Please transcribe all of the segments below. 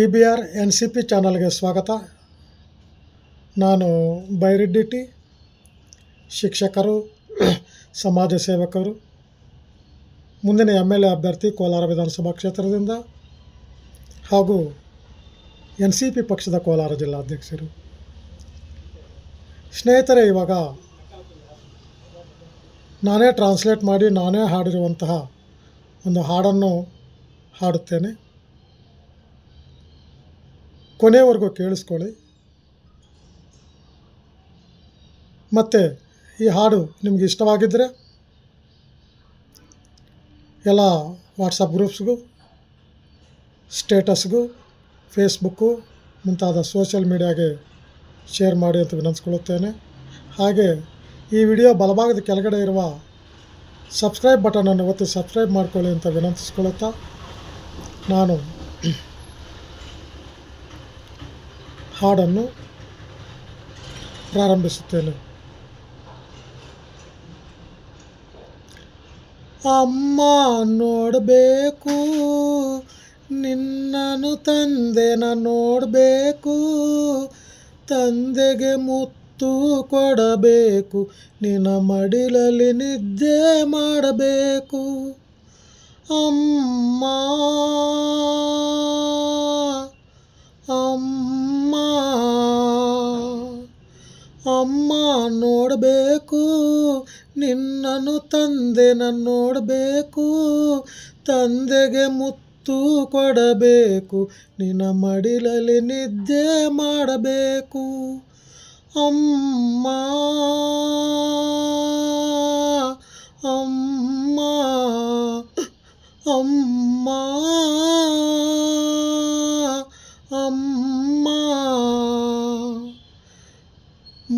T B R N C P ಚಾನಲ್ಗೆ ಸ್ವಾಗತ. ನಾನು ಬೈರೆಡ್ಡಿ ಟಿ, ಶಿಕ್ಷಕರು, ಸಮಾಜ ಸೇವಕರು, ಮುಂದಿನ ಎಂ ಎಲ್ ಎ ಅಭ್ಯರ್ಥಿ ಕೋಲಾರ ವಿಧಾನಸಭಾ ಕ್ಷೇತ್ರದಿಂದ ಹಾಗೂ ಎನ್ ಸಿ ಪಿ ಪಕ್ಷದ ಕೋಲಾರ ಜಿಲ್ಲಾಧ್ಯಕ್ಷರು. ಸ್ನೇಹಿತರೆ, ಇವಾಗ ನಾನೇ ಟ್ರಾನ್ಸ್ಲೇಟ್ ಮಾಡಿ ನಾನೇ ಹಾಡಿರುವಂತಹ ಒಂದು ಹಾಡನ್ನು ಹಾಡುತ್ತೇನೆ. ಕೊನೆವರೆಗೂ ಕೇಳಿಸ್ಕೊಳ್ಳಿ. ಮತ್ತು ಈ ಹಾಡು ನಿಮಗೆ ಇಷ್ಟವಾಗಿದ್ದರೆ ಎಲ್ಲ ವಾಟ್ಸಪ್ ಗ್ರೂಪ್ಸ್ಗೂ ಸ್ಟೇಟಸ್ಗೂ ಫೇಸ್ಬುಕ್ಕು ಮುಂತಾದ ಸೋಷಿಯಲ್ ಮೀಡಿಯಾಗೆ ಶೇರ್ ಮಾಡಿ ಅಂತ ವಿನಂತಿಸ್ಕೊಳ್ಳುತ್ತೇನೆ. ಹಾಗೆ ಈ ವಿಡಿಯೋ ಬಲಭಾಗದ ಕೆಳಗಡೆ ಇರುವ ಸಬ್ಸ್ಕ್ರೈಬ್ ಬಟನನ್ನು ಒತ್ತಿ ಸಬ್ಸ್ಕ್ರೈಬ್ ಮಾಡಿಕೊಳ್ಳಿ ಅಂತ ವಿನಂತಿಸ್ಕೊಳ್ಳುತ್ತಾ ನಾನು ಹಾಡನ್ನು ಪ್ರಾರಂಭಿಸುತ್ತೇನೆ. ಅಮ್ಮ ನೋಡಬೇಕು ನಿನ್ನನು ತಂದೆನ ನೋಡಬೇಕು, ತಂದೆಗೆ ಮುತ್ತು ಕೊಡಬೇಕು, ನಿನ್ನ ಮಡಿಲಲ್ಲಿ ನಿದ್ದೆ ಮಾಡಬೇಕು. ಅಮ್ಮ ಅಮ್ಮ. ಅಮ್ಮ ನೋಡಬೇಕು ನಿನ್ನನು ತಂದೆನ ನೋಡಬೇಕು ತಂದೆಗೆ ಮುತ್ತು ಕೊಡಬೇಕು ನಿನ್ನ ಮಡಿಲಲ್ಲಿ ನಿದ್ದೆ ಮಾಡಬೇಕು. ಅಮ್ಮ ಅಮ್ಮ.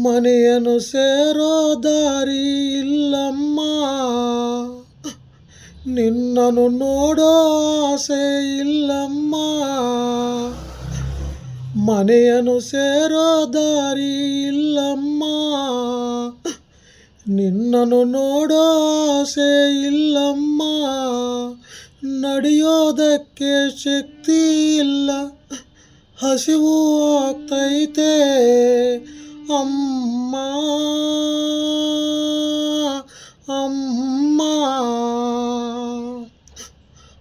ಮನೆಯನ್ನು ಸೇರೋ ದಾರಿ ಇಲ್ಲಮ್ಮ. ನಿನ್ನನ್ನು ನೋಡೋ ಆಸೆ ಇಲ್ಲಮ್ಮ. ಮನೆಯನ್ನು ಸೇರೋ ದಾರಿ ಇಲ್ಲಮ್ಮ. ನಿನ್ನನ್ನು ನೋಡೋ ಆಸೆ ಇಲ್ಲಮ್ಮ. ನಡೆಯೋದಕ್ಕೆ ಶಕ್ತಿ ಇಲ್ಲ. ಹಸಿವು ಆಗ್ತೈತೆ. ಅಮ್ಮ ಅಮ್ಮ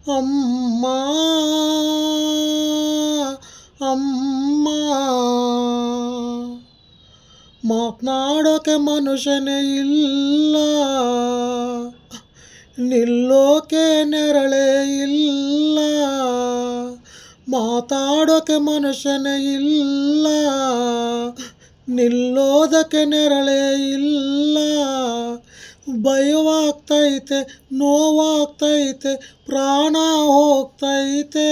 ಅಮ್ಮ ಅಮ್ಮ ಮಾತನಾಡೋಕೆ ಮನುಷ್ಯನೇ ಇಲ್ಲ ನಿಲ್ಲೋಕೆ ನೆರಳೇ ಇಲ್ಲ ಮಾತಾಡೋಕೆ ಮನುಷ್ಯನೇ ಇಲ್ಲ ನಿಲ್ಲೋದಕ್ಕೆ ನೆರಳೇ ಇಲ್ಲ. ಭಯವಾಗ್ತೈತೆ, ನೋವಾಗ್ತೈತೆ, ಪ್ರಾಣ ಹೋಗ್ತೈತೆ.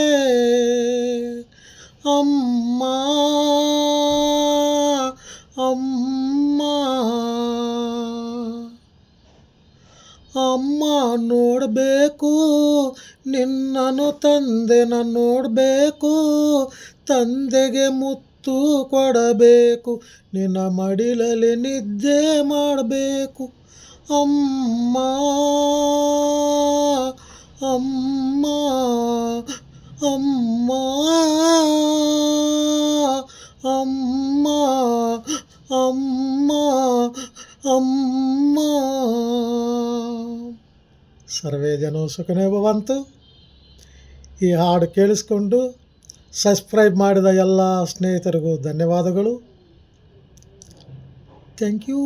ಅಮ್ಮ ಅಮ್ಮ ಅಮ್ಮ, ನೋಡಬೇಕು. ನಿನ್ನನು ತಂದೆನ ನೋಡಬೇಕು. ತಂದೆಗೆ ಮುತ್ತು ಕೊಡಬೇಕು, ನಿನ್ನ ಮಡಿಲಲ್ಲಿ ನಿದ್ದೆ ಮಾಡಬೇಕು. ಅಮ್ಮ ಅಮ್ಮ ಅಮ್ಮ ಅಮ್ಮ ಅಮ್ಮ ಅಮ್ಮ. ಸರ್ವೇ ಜನೋ ಸುಖನೇ ಬಂತು ಈ ಹಾಡು ಕೇಳಿಸ್ಕೊಂಡು ಸಬ್ಸ್ಕ್ರೈಬ್ ಮಾಡಿದ ಎಲ್ಲ ಸ್ನೇಹಿತರಿಗೂ ಧನ್ಯವಾದಗಳು. Thank you